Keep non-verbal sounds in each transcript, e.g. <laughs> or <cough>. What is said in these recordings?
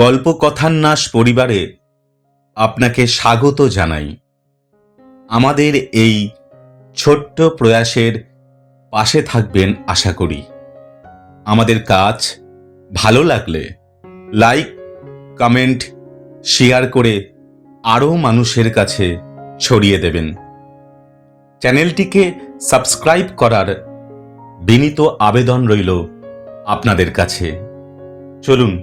গল্প কথান্যাস পরিবারে আপনাকে স্বাগত জানাই। আমাদের এই ছোট্ট প্রয়াসের পাশে থাকবেন আশা করি। আমাদের কাজ ভালো লাগলে লাইক, কমেন্ট, শেয়ার করে আরও মানুষের কাছে ছড়িয়ে দেবেন। চ্যানেলটিকে সাবস্ক্রাইব করার বিনীত আবেদন রইল আপনাদের কাছে। চলুন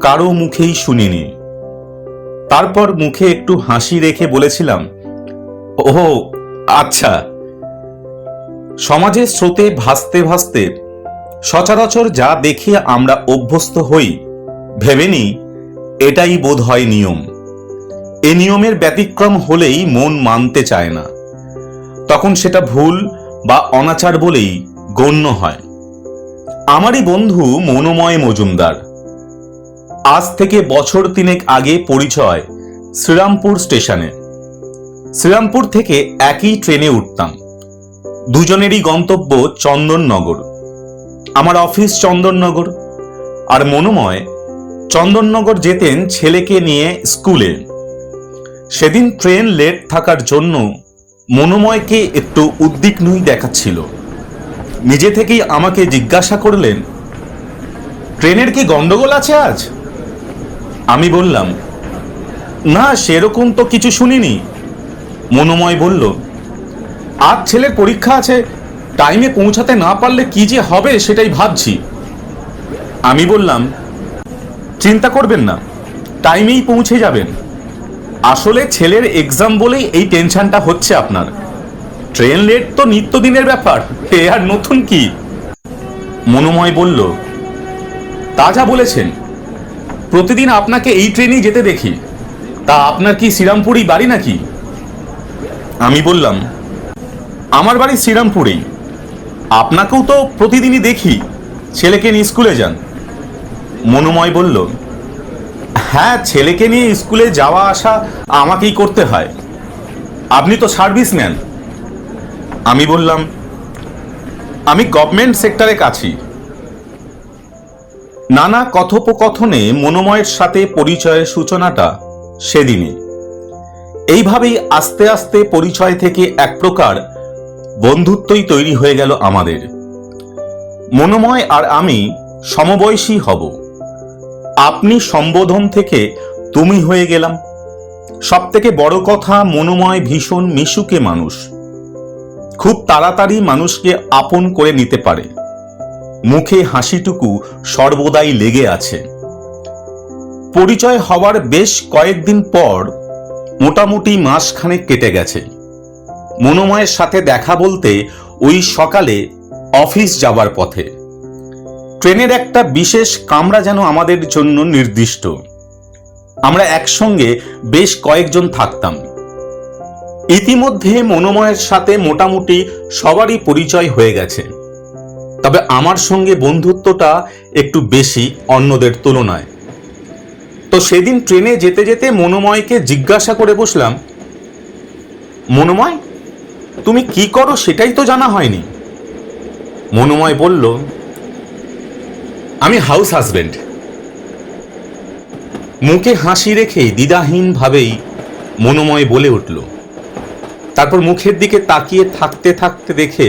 কারও মুখেই শুনিনি। তারপর মুখে একটু হাসি রেখে বলেছিলাম ও আচ্ছা। সমাজের স্রোতে ভাসতে ভাসতে সচরাচর যা দেখে আমরা অভ্যস্ত হই, ভেবে নিই এটাই বোধ হয় নিয়ম। এ নিয়মের ব্যতিক্রম হলেই মন মানতে চায় না। তখন সেটা ভুল বা অনাচার বলেই গণ্য হয়। আমারই বন্ধু মনোময় মজুমদার। আজ থেকে বছর তিনেক আগে পরিচয় শ্রীরামপুর স্টেশনে। শ্রীরামপুর থেকে একই ট্রেনে উঠতাম। দুজনেরই গন্তব্য চন্দননগর। আমার অফিস চন্দননগর। আর মনোময়, চন্দননগর যেতেন ছেলেকে নিয়ে স্কুলে। সেদিন ট্রেন লেট থাকার জন্য মনোময়কে একটু উদ্বিগ্নই দেখাচ্ছিল। নিজে থেকেই আমাকে জিজ্ঞাসা করলেন, ট্রেনের কি গন্ডগোল আছে আজ? আমি বললাম, না, সেরকম তো কিছু শুনিনি। মনোময় বলল আজ ছেলের পরীক্ষা আছে টাইমে পৌঁছাতে না পারলে কি যে হবে সেটাই ভাবছি। আমি বললাম, চিন্তা করবেন না টাইমেই পৌঁছে যাবেন। আসলে ছেলের এক্সাম বলেই এই টেনশনটা হচ্ছে আপনার। ট্রেন লেট তো নিত্যদিনের ব্যাপার, এ আর নতুন কি? মনোময় বলল, তা যা বলেছেন প্রতিদিন আপনাকে এই ট্রেনেই যেতে দেখি। তা আপনার কি শ্রীরামপুরই বাড়ি নাকি? আমি বললাম, আমার বাড়ি শ্রীরামপুরেই। আপনাকেও তো প্রতিদিনই দেখি। ছেলেকে নিয়ে স্কুলে যান। মনোময় বলল হ্যাঁ ছেলেকে নিয়ে স্কুলে যাওয়া আসা আমাকেই করতে হয়। আপনি তো সার্ভিস নেন। আমি বললাম, আমি গভর্নমেন্ট সেক্টরে কাছি। নানা কথোপকথনে মনোময়ের সাথে পরিচয়ের সূচনাটা সেদিনই। এইভাবেই আস্তে আস্তে পরিচয় থেকে এক প্রকার বন্ধুত্বই তৈরি হয়ে গেল আমাদের। মনোময় আর আমি সমবয়সী হব। আপনি সম্বোধন থেকে তুমি হয়ে গেলাম। সব থেকে বড় কথা, মনোময় ভীষণ মিশুকে মানুষ। খুব তাড়াতাড়ি মানুষকে আপন করে নিতে পারে। মুখে হাসিটুকু সর্বদাই লেগে আছে। পরিচয় হওয়ার বেশ কয়েকদিন পর মোটামুটি মাসখানেক কেটে গেছে। মনোময়ের সাথে দেখা বলতে ওই সকালে অফিস যাবার পথে। ট্রেনের একটা বিশেষ কামরা যেন আমাদের জন্য নির্দিষ্ট। আমরা একসঙ্গে বেশ কয়েকজন থাকতাম। ইতিমধ্যে মনোময়ের সাথে মোটামুটি সবারই পরিচয় হয়ে গেছে। তবে আমার সঙ্গে বন্ধুত্বটা একটু বেশি অন্যদের তুলনায়। তো সেদিন ট্রেনে যেতে যেতে মনোময়কে জিজ্ঞাসা করে বসলাম, মনোময়, তুমি কি করো সেটাই তো জানা হয়নি। মনোময় বলল, আমি হাউস হাজবেন্ড। মুখে হাসি রেখে দ্বিধাহীন ভাবেই মনোময় বলে উঠল। তারপর মুখের দিকে তাকিয়ে থাকতে থাকতে দেখে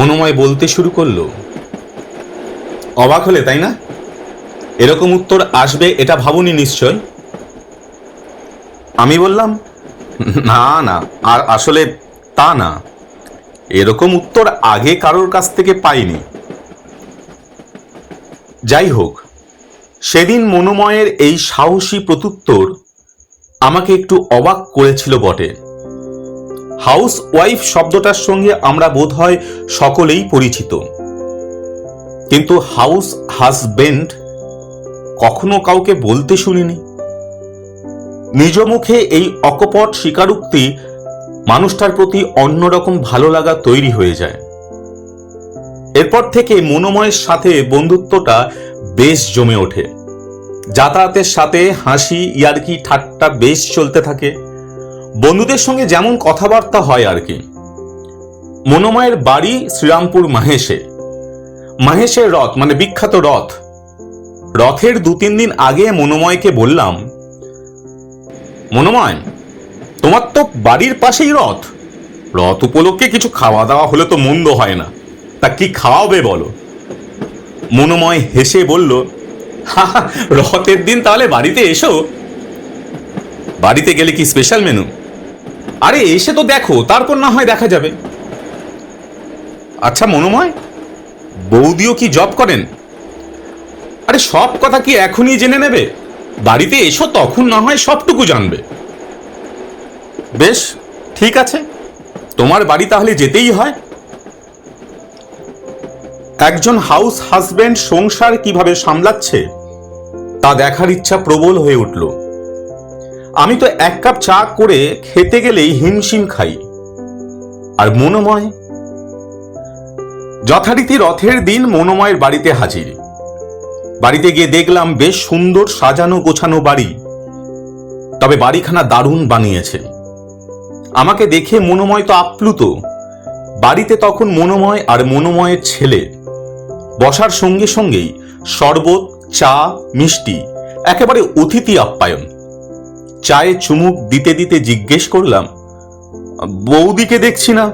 মনোময় বলতে শুরু করল। অবাক হলে, তাই না? এরকম উত্তর আসবে, এটা ভাবুনি নিশ্চয়? আমি বললাম, না না, আর আসলে তা না। এরকম উত্তর আগে কারোর কাছ থেকে পাইনি। যাই হোক, সেদিন মনোময়ের এই সাহসী প্রত্যুত্তর আমাকে একটু অবাক করেছিল বটে। হাউস ওয়াইফ শব্দটার সঙ্গে আমরা বোধ হয় সকলেই পরিচিত। কিন্তু হাউস হাজবেন্ড কখনো কাউকে বলতে শুনিনি। নিজ মুখে এই অকপট স্বীকারোক্তি মানুষটার প্রতি অন্যরকম ভালো লাগা তৈরি হয়ে যায়। এরপর থেকে মনোময়ের সাথে বন্ধুত্বটা বেশ জমে ওঠে। যাতায়াতের সাথে হাসি, ইয়ার্কি, ঠাট্টা বেশ চলতে থাকে। বন্ধুদের সঙ্গে যেমন কথাবার্তা হয় আর কি। মনোময়ের বাড়ি শ্রীরামপুর মাহেশে। মাহেশের রথ মানে বিখ্যাত রথ। রথের দু তিন দিন আগে মনোময়কে বললাম মনোময় তোমার তো বাড়ির পাশেই রথ। রথ উপলক্ষে কিছু খাওয়া দাওয়া হলে তো মন্দ হয় না। তা কি খাওয়াবে বলো? মনোময় হেসে বলল "হা হা, রথের দিন তাহলে বাড়িতে এসো। বাড়িতে গেলে কি স্পেশাল মেনু আরে, এসে তো দেখো, তারপর না হয় দেখা যাবে। আচ্ছা মনোময়, বৌদিও কি জব করেন? আরে, সব কথা কি এখনই জেনে নেবে? বাড়িতে এসো, তখন না হয় সবটুকু জানবে। বেশ, ঠিক আছে। তোমার বাড়ি তাহলে যেতেই হয়। একজন হাউস হাজবেন্ড সংসার কীভাবে সামলাচ্ছে, তা দেখার ইচ্ছা প্রবল হয়ে উঠল। আমি তো এক কাপ চা করে খেতে গেলেই হিমশিম খাই। আর মনোময়? যথারীতি রথের দিন মনোময়ের বাড়িতে হাজির। বাড়িতে গিয়ে দেখলাম বেশ সুন্দর সাজানো গোছানো বাড়ি। তবে বাড়িখানা দারুণ বানিয়েছে। আমাকে দেখে মনোময় তো আপ্লুত। বাড়িতে তখন মনোময় আর মনোময়ের ছেলে। বসার সঙ্গে সঙ্গেই শরবত, চা, মিষ্টি, একেবারে অতিথি আপ্যায়ন। চায়ে চুমুক দিতে দিতে জিজ্ঞেস করলাম, বৌদিকে দেখছি না?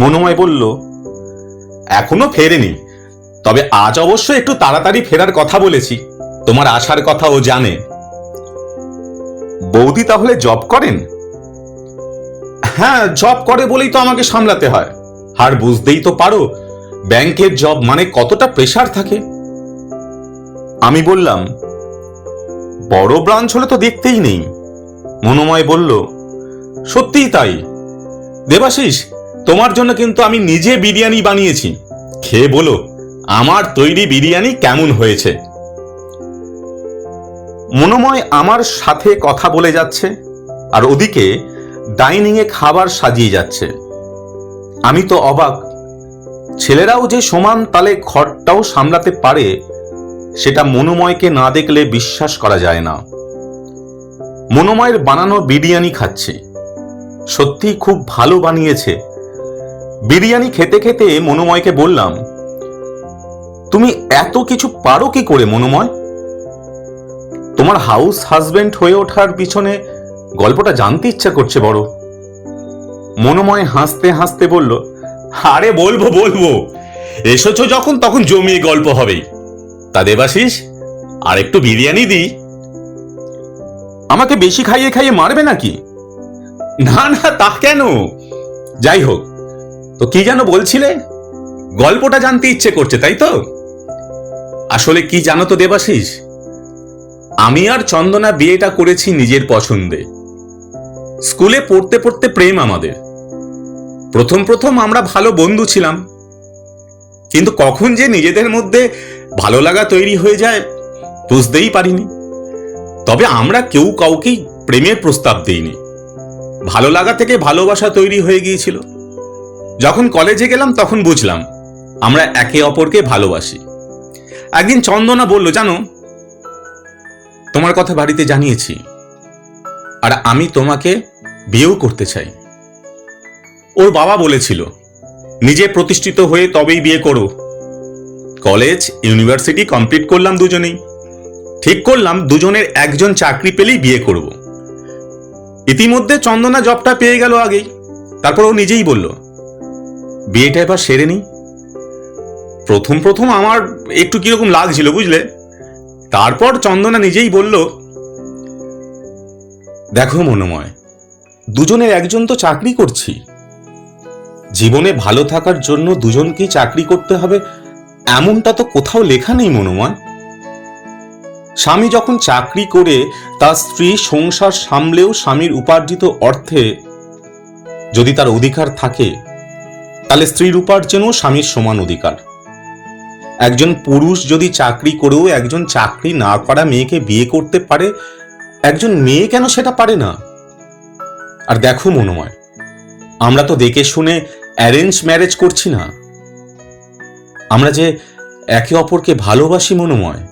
মনোময় বলল, এখনও ফেরেনি, তবে আজ অবশ্য একটু তাড়াতাড়ি ফেরার কথা বলেছি, তোমার আসার কথা ও জানে। বৌদি তাহলে জব করেন? হ্যাঁ জব করে বলেই তো আমাকে সামলাতে হয়। আর বুঝতেই তো পারো, ব্যাংকের জব মানে কতটা প্রেশার থাকে। আমি বললাম বড় ব্রাঞ্চ হলে তো দেখতেই নেই। মনোময় বলল, সত্যিই তাই। দেবাশিস, তোমার জন্য কিন্তু আমি নিজে বিরিয়ানি বানিয়েছি। খেয়ে বলো, আমার তৈরি বিরিয়ানি কেমন হয়েছে? মনোময় আমার সাথে কথা বলে যাচ্ছে, আর ওদিকে ডাইনিংয়ে খাবার সাজিয়ে যাচ্ছে। আমি তো অবাক। ছেলেরাও যে সমান তালে ঘরটাও সামলাতে পারে সেটা মনোময়কে না দেখলে বিশ্বাস করা যায় না। মনোময়ের বানানো বিরিয়ানি খাচ্ছি। সত্যি খুব ভালো বানিয়েছে। বিরিয়ানি খেতে খেতে মনোময়কে বললাম, তুমি এত কিছু পারো কি করে মনোময়? তোমার হাউস হাজবেন্ড হয়ে ওঠার পিছনে গল্পটা জানতে ইচ্ছা করছে বড়। মনোময় হাসতে হাসতে বলল, আরে বলব বলব। এসেছ যখন, তখন জমিয়ে গল্প হবেই তা দেবাশিস আর একটু বিরিয়ানি দিই। আমাকে বেশি খাইয়ে খাইয়ে মারবে নাকি? না না তা কেন? যাই হোক তো কি যেন বলছিলে? গল্পটা জানতে ইচ্ছে করছে তাই তো? আসলে কি জানো তো দেবাশিস? আমি আর চন্দনা বিয়েটা করেছি নিজের পছন্দে। স্কুলে পড়তে পড়তে প্রেম আমাদের। প্রথম প্রথম আমরা ভালো বন্ধু ছিলাম। কিন্তু কখন যে নিজেদের মধ্যে ভালো লাগা তৈরি হয়ে যায়, বুঝতেই পারিনি। তবে আমরা কেউ কাউকেই প্রেমের প্রস্তাব দিইনি। ভালো লাগা থেকে ভালোবাসা তৈরি হয়ে গিয়েছিল। যখন কলেজে গেলাম তখন বুঝলাম, আমরা একে অপরকে ভালোবাসি। একদিন চন্দনা বলল, জানো, তোমার কথা বাড়িতে জানিয়েছি, আর আমি তোমাকে বিয়েও করতে চাই। ওর বাবা বলেছিল, নিজে প্রতিষ্ঠিত হয়ে তবেই বিয়ে করো। কলেজ ইউনিভার্সিটি কমপ্লিট করলাম দুজনেই। ঠিক করলাম, দুজনের একজন চাকরি পেলেই বিয়ে করব। ইতিমধ্যে চন্দনা জবটা পেয়ে গেল আগেই। তারপর ও নিজেই বলল, বিয়েটা এবার সেরে নি। প্রথম প্রথম আমার একটু কীরকম লাগছিল, বুঝলে? তারপর চন্দনা নিজেই বলল, দেখো মনোময়, দুজনের একজন তো চাকরি করছি। জীবনে ভালো থাকার জন্য দুজনকেই চাকরি করতে হবে এমনটা তো কোথাও লেখা নেই, মনোময়। স্বামী যখন চাকরি করে, তার স্ত্রী সংসার সামলেও স্বামীর উপার্জিত অর্থে যদি তার অধিকার থাকে, তাহলে স্ত্রীর উপার্জনও স্বামীর সমান অধিকার। একজন পুরুষ যদি চাকরি করেও একজন চাকরি না করা মেয়েকে বিয়ে করতে পারে, একজন মেয়ে কেন সেটা পারে না? আর দেখো, মনোময়, আমরা তো দেখে শুনে অ্যারেঞ্জ ম্যারেজ করছি না। আমরা যে একে অপরকে ভালোবাসি মনোময়।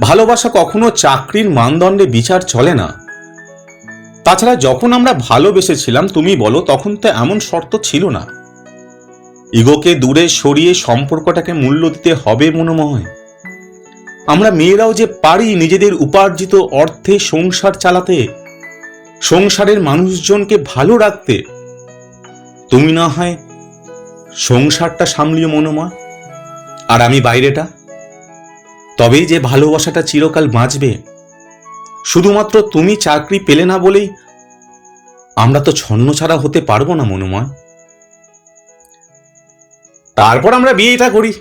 ভালোবাসা কখনো চাকরির মানদণ্ডে বিচার চলে না। তাছাড়া যখন আমরা ভালোবেসেছিলাম, তুমি বলো, তখন তো এমন শর্ত ছিল না। ইগোকে দূরে সরিয়ে সম্পর্কটাকে মূল্য দিতে হবে মনোময়। আমরা মেয়েরাও যে পারি নিজেদের উপার্জিত অর্থে সংসার চালাতে, সংসারের মানুষজনকে ভালো রাখতে। তুমি না হয় সংসারটা সামলিও মনোময়, আর আমি বাইরেটা? তবেই যে ভালোবাসাটা চিরকাল বাঁচবে, শুধুমাত্র তুমি চাকরি পেলে না বলেই আমরা তো ছন্ন ছাড়া হতে পারব না, মনোময়। তারপর আমরা বিয়েটা করি।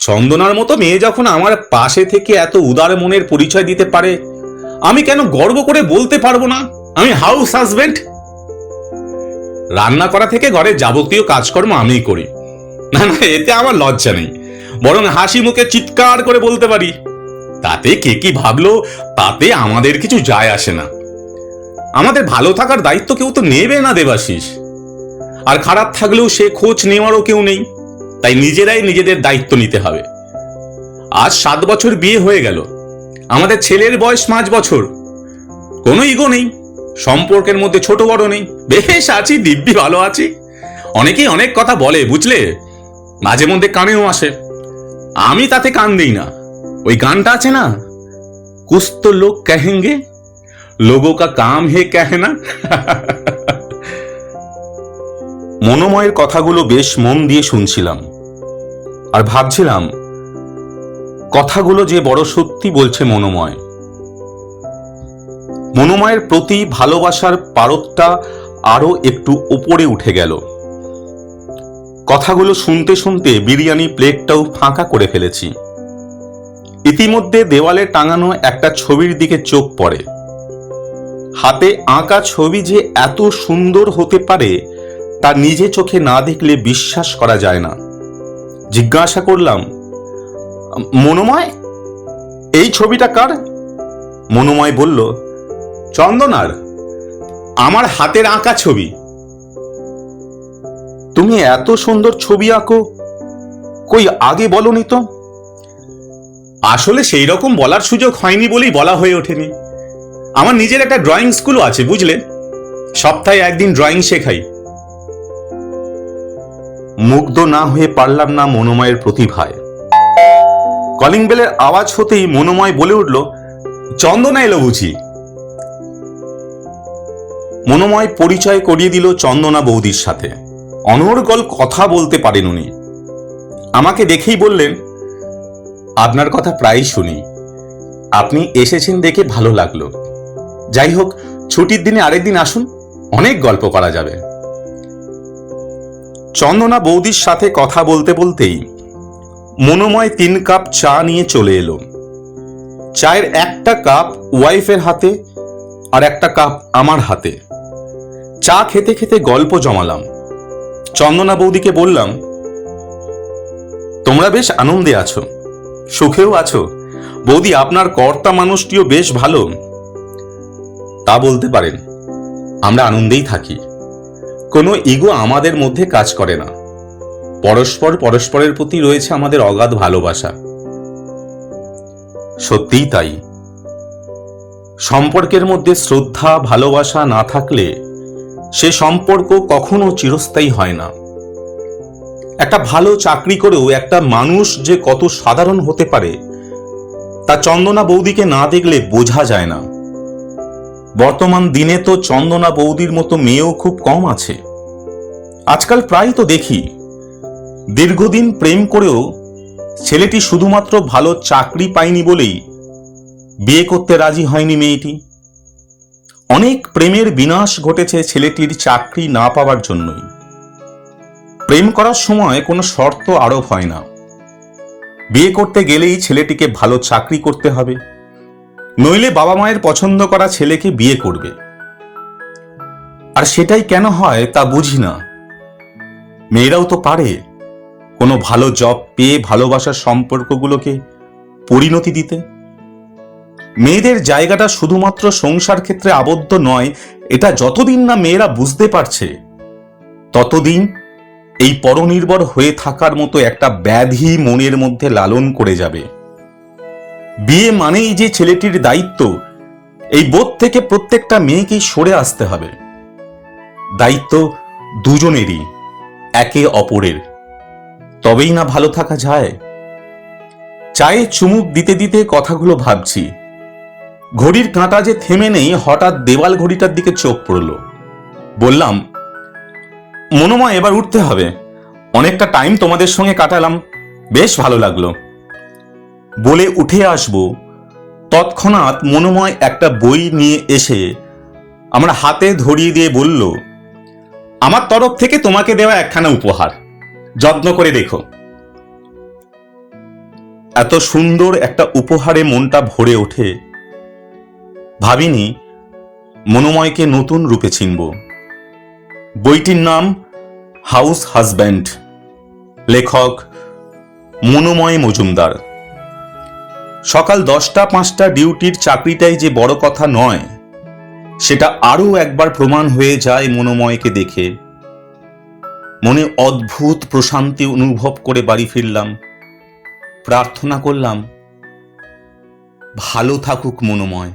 চন্দনার মতো মেয়ে যখন আমার পাশে থেকে এত উদার মনের পরিচয় দিতে পারে, আমি কেন গর্ব করে বলতে পারব না? আমি হাউস হাজবেন্ড রান্না করা থেকে ঘরে যাবতীয় কাজকর্ম আমিই করি। না না, এতে আমার লজ্জা নেই। বরং হাসি মুখে চিৎকার করে বলতে পারি, তাতে কে কি ভাবলো, তাতে আমাদের কিছু যায় আসে না। আমাদের ভালো থাকার দায়িত্ব কেউ তো নেবে না, দেবাশিস। আর খারাপ থাকলেও সে খোঁজ নেওয়ারও কেউ নেই, তাই নিজেরাই নিজেদের দায়িত্ব নিতে হবে। আজ সাত বছর বিয়ে হয়ে গেল। আমাদের ছেলের বয়স পাঁচ বছর। কোনো ইগো নেই। সম্পর্কের মধ্যে ছোট বড় নেই। বেশ আছি, দিব্যি ভালো আছি। অনেকেই অনেক কথা বলে, বুঝলে? মাঝে মধ্যে কানেও আসে। আমি তাতে কান দিই না। ওই গানটা আছে না? কুছ তো লোক কহেঙ্গে? লোগো কা কাম হে না <laughs> মনোময়ের কথাগুলো বেশ মন দিয়ে শুনছিলাম। আর ভাবছিলাম, কথাগুলো যে বড় সত্যি বলছে মনোময়। মনোময়ের প্রতি ভালোবাসার পারদটা আরও একটু উপরে উঠে গেল। কথাগুলো শুনতে শুনতে বিরিয়ানি প্লেটটাও ফাঁকা করে ফেলেছি। ইতিমধ্যে দেওয়ালে টাঙানো একটা ছবির দিকে চোখ পড়ে। হাতে আঁকা ছবি যে এত সুন্দর হতে পারে, তা নিজে চোখে না দেখলে বিশ্বাস করা যায় না। জিজ্ঞাসা করলাম, মনোময়? এই ছবিটা কার? মনোময় বলল চন্দনার আমার হাতের আঁকা ছবি। তুমি এত সুন্দর ছবি আঁকো, কই আগে বলনি তো? আসলে সেই রকম বলার সুযোগ হয়নি বলেই বলা হয়ে ওঠেনি। আমার নিজের একটা ড্রয়িং স্কুলও আছে, বুঝলে? সপ্তাহে একদিন ড্রয়িং শেখাই। মুগ্ধ না হয়ে পারলাম না মনোময়ের প্রতিভায়। কলিং বেলের আওয়াজ হতেই মনোময় বলে উঠল, চন্দনা এলো বুঝি? মনোময় পরিচয় করিয়ে দিল চন্দনা বৌদির সাথে। অনর্গল কথা বলতে পারেন উনি। আমাকে দেখেই বললেন, আপনার কথা প্রায়ই শুনি। আপনি এসেছেন দেখে ভালো লাগল। যাই হোক, ছুটির দিনে আরেকদিন আসুন, অনেক গল্প করা যাবে। চন্দনা বৌদির সাথে কথা বলতে বলতেই মনোময় তিন কাপ চা নিয়ে চলে এলো। চায়ের একটা কাপ ওয়াইফের হাতে আর একটা কাপ আমার হাতে। চা খেতে খেতে গল্প জমালাম। চন্দনা বৌদিকে বললাম, তোমরা বেশ আনন্দে আছো, সুখেও আছো। বৌদি, আপনার কর্তা মানুষটিও বেশ ভালো। তা বলতে পারেন, আমরা আনন্দেই থাকি। কোনো ইগো আমাদের মধ্যে কাজ করে না। পরস্পর পরস্পরের প্রতি রয়েছে আমাদের অগাধ ভালোবাসা। সত্যিই তাই। সম্পর্কের মধ্যে শ্রদ্ধা, ভালোবাসা না থাকলে সে সম্পর্ক কখনো চিরস্থায়ী হয় না। একটা ভালো চাকরি করেও একটা মানুষ যে কত সাধারণ হতে পারে, তা চন্দনা বৌদিকে না দেখলে বোঝা যায় না। বর্তমান দিনে তো চন্দনা বৌদির মতো মেয়েও খুব কম আছে। আজকাল প্রায় তো দেখি, দীর্ঘদিন প্রেম করেও ছেলেটি শুধুমাত্র ভালো চাকরি পায়নি বলেই বিয়ে করতে রাজি হয়নি মেয়েটি। অনেক প্রেমের বিনাশ ঘটেছে ছেলেটির চাকরি না পাওয়ার জন্যই। প্রেম করার সময় কোনো শর্ত আরোপ হয় না। বিয়ে করতে গেলেই ছেলেটিকে ভালো চাকরি করতে হবে। নইলে বাবা মায়ের পছন্দ করা ছেলেকে বিয়ে করবে। আর সেটাই কেন হয় তা বুঝি না। মেয়েরাও তো পারে। কোনো ভালো জব পেয়ে ভালোবাসার সম্পর্কগুলোকে পরিণতি দিতে। মেয়েদের জায়গাটা শুধুমাত্র সংসার ক্ষেত্রে আবদ্ধ নয়, এটা যতদিন না মেয়েরা বুঝতে পারছে, ততদিন এই পরনির্ভর হয়ে থাকার মতো একটা ব্যাধি মনের মধ্যে লালন করে যাবে। বিয়ে মানেই যে ছেলেটির দায়িত্ব, এই বোধ থেকে প্রত্যেকটা মেয়েকেই সরে আসতে হবে। দায়িত্ব দুজনেরই, একে অপরের। তবেই না ভালো থাকা যায়। চায়ে চুমুক দিতে দিতে কথাগুলো ভাবছি। ঘড়ির কাঁটা যে থেমে নেই, হঠাৎ দেওয়াল ঘড়িটার দিকে চোখ পড়ল। বললাম মনোময় এবার উঠতে হবে। অনেকটা টাইম তোমাদের সঙ্গে কাটালাম। বেশ ভালো লাগল। বলে উঠে আসব। তৎক্ষণাৎ মনোময় একটা বই নিয়ে এসে আমার হাতে ধরিয়ে দিয়ে বলল, আমার তরফ থেকে তোমাকে দেওয়া একখানা উপহার। যত্ন করে দেখো। এত সুন্দর একটা উপহারে মনটা ভরে ওঠে। ভাবিনি মনোময়কে নতুন রূপে চিনব। বইটির নাম হাউস হাজব্যান্ড। লেখক মনোময় মজুমদার। সকাল দশটা পাঁচটা ডিউটির চাকরিটাই যে বড় কথা নয়, সেটা আরও একবার প্রমাণ হয়ে যায় মনোময়কে দেখে। মনে অদ্ভুত প্রশান্তি অনুভব করে বাড়ি ফিরলাম। প্রার্থনা করলাম, ভালো থাকুক মনোময়।